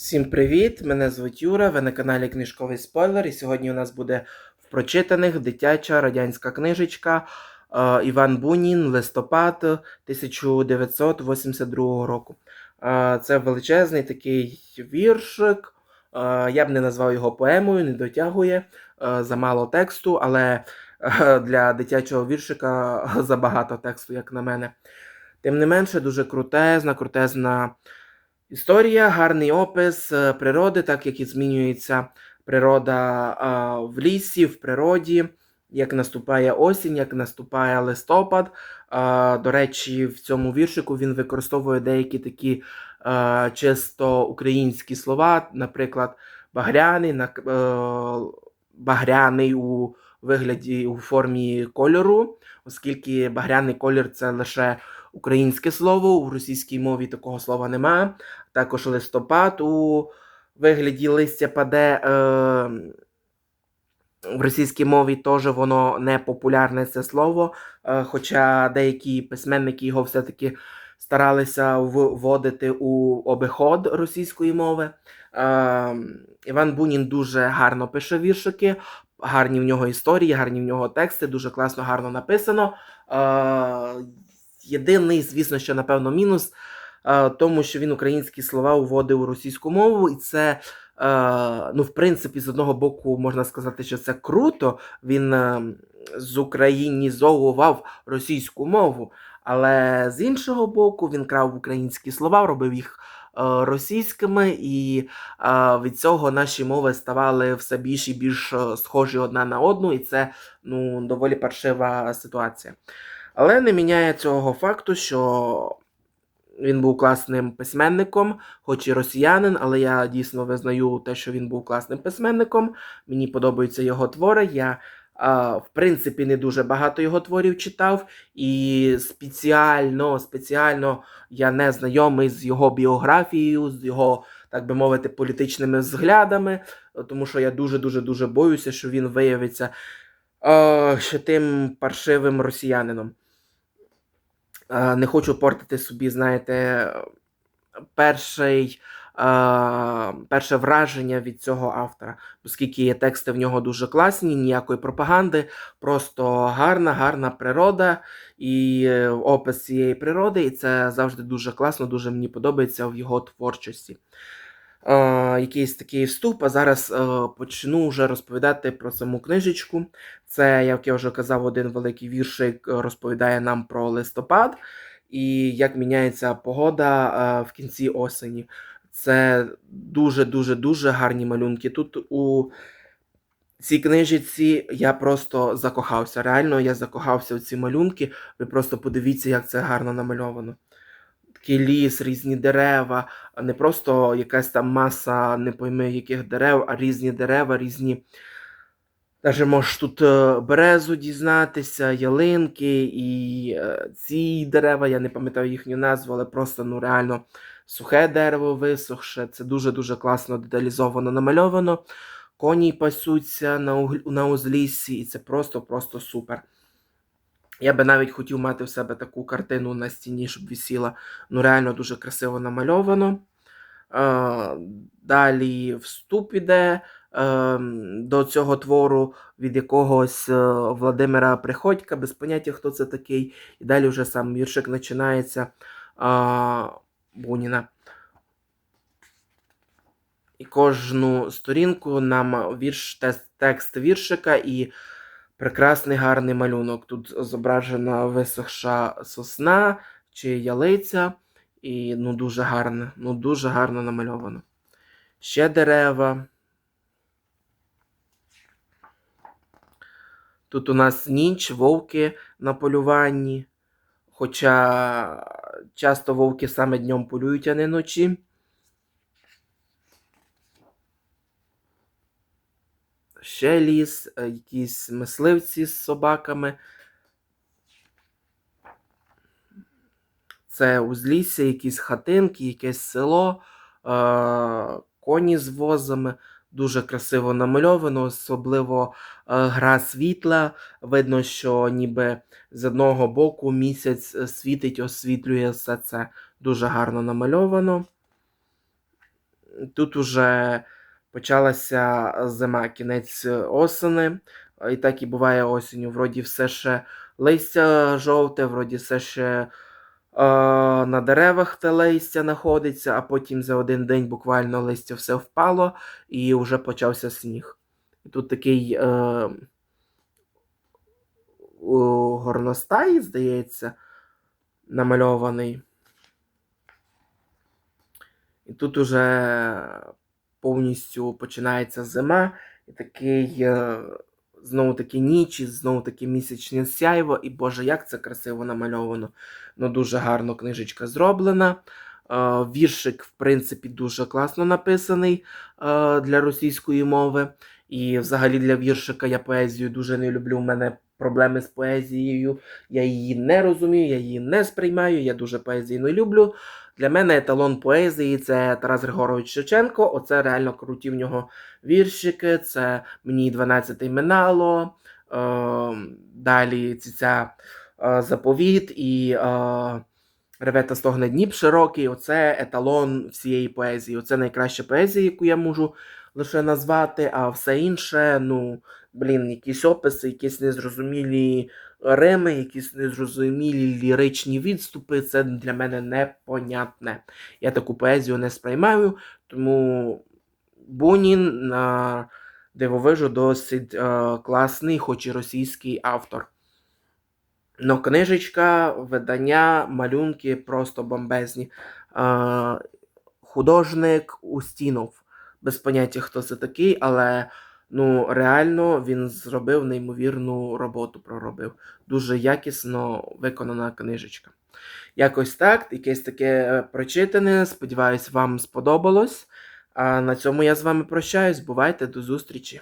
Всім привіт! Мене звуть Юра, ви на каналі Книжковий Спойлер. І сьогодні у нас буде в прочитаних дитяча радянська книжечка е, Іван Бунін, листопад 1982 року. Е, це величезний такий віршик. Е, я б не назвав його поемою, не дотягує замало тексту, але для дитячого віршика забагато тексту, як на мене. Тим не менше, дуже крутезна, крутезна. Історія, гарний опис е, природи, так як і змінюється природа е, в лісі, в природі, як наступає осінь, як наступає листопад. Е, До речі, в цьому віршику він використовує деякі такі чисто українські слова, наприклад, багряний, багряний у вигляді у формі кольору, оскільки багряний колір це лише українське слово, у російській мові такого слова немає також листопад у вигляді листя паде. Е, в російській мові теж воно не популярне це слово, е, хоча деякі письменники його все-таки старалися вводити у обиход російської мови. Е, Іван Бунін дуже гарно пише віршики, гарні в нього історії, гарні в нього тексти, дуже класно, гарно написано. Єдиний, звісно, що напевно мінус е, тому, що він українські слова уводив у російську мову, і це, е, ну, в принципі, з одного боку можна сказати, що це круто. Він е, зукраїнізовував російську мову, але з іншого боку, він крав українські слова, робив їх. Російськими, і від цього наші мови ставали все більш і більш схожі одна на одну, і це ну, доволі паршива ситуація. Але не міняє цього факту, що він був класним письменником, хоч і росіянин, але я дійсно визнаю те, що він був класним письменником. Мені подобаються його твори. Я, в принципі, не дуже багато його творів читав, і спеціально, спеціально я не знайомий з його біографією, з його, так би мовити, політичними взглядами, тому що я дуже-дуже дуже боюся, що він виявиться е, ще тим паршивим росіянином. Е, Не хочу портити собі, знаєте, перший, е, перше враження від цього автора, оскільки тексти в нього дуже класні, ніякої пропаганди, просто гарна, гарна природа і опис цієї природи, і це завжди дуже класно, дуже мені подобається в його творчості. Е, якийсь такий вступ, а зараз е, почну вже розповідати про саму книжечку. Це, як я вже казав, один великий віршик е, розповідає нам про листопад і як міняється погода в кінці осені. Це дуже-дуже дуже гарні малюнки. Тут у цій книжці я просто закохався. Реально, я закохався в ці малюнки. Ви просто подивіться, як це гарно намальовано. Такий ліс, різні дерева, не просто якась там маса, не пойми яких дерев, а різні дерева, різні. Даже можеш тут е, березу дізнатися, ялинки і е, ці дерева, я не пам'ятаю їхню назву, але просто ну реально сухе дерево висохше. Це дуже-дуже класно деталізовано намальовано. Коні пасуться на, на узліссі, і це просто-просто супер. Я би навіть хотів мати в себе таку картину на стіні, щоб висіла. Ну, реально дуже красиво намальовано. Е, Далі вступ іде е, до цього твору від якогось е, Владимира Приходька, без поняття, хто це такий. І далі вже сам віршик починається е, Буніна. І кожну сторінку нам вірш, текст, віршика і прекрасний гарний малюнок. Тут зображена висохша сосна чи ялиця. І ну дуже гарно, ну дуже гарно намальовано. Ще дерева. Тут у нас ніч, вовки на полюванні. Хоча часто вовки саме днем полюють, а не ночі. Ще ліс, е, якісь мисливці з собаками. Це узлісся, якісь хатинки, якесь село, е, коні з возами. Дуже красиво намальовано, особливо е, гра світла. Видно, що ніби з одного боку місяць світить, освітлює все це. Дуже гарно намальовано. Тут уже почалася зима, кінець осени. І так і буває осінню. Вроді все ще листя жовте, вроді все ще на деревах те листя знаходиться, а потім за один день буквально листя все впало і вже почався сніг. І тут такий е, горностай, здається, намальований. І тут уже повністю починається зима, і такий е, знову таки ніч, і знову таки місячне сяйво. І Боже, як це красиво намальовано. Ну, дуже гарно книжечка зроблена. Е, Віршик, в принципі, дуже класно написаний е, для російської мови. І взагалі для віршика я поезію дуже не люблю. У мене проблеми з поезією. Я її не розумію, я її не сприймаю. Я дуже поезію не люблю. Для мене еталон поезії це Тарас Григорович Шевченко. Оце реально круті в нього віршики. Це мені 12 минало. Е, далі ця е, заповіт і е, реве стогне Дніп широкий. Оце еталон всієї поезії. Оце найкраща поезія, яку я можу лише назвати, а все інше, ну, блін, якісь описи, якісь незрозумілі рими, якісь незрозумілі ліричні відступи. Це для мене непонятне. Я таку поезію не сприймаю, тому Бунін на дивовижу досить е, класний, хоч і російський автор. Но книжечка, видання, малюнки просто бомбезні. Е, художник Устінов. Без поняття, хто це такий, але ну, реально він зробив неймовірну роботу. Проробив. Дуже якісно виконана книжечка. Якось так, якесь таке е, прочитане. Сподіваюсь, вам сподобалось. А на цьому я з вами прощаюсь. Бувайте, до зустрічі!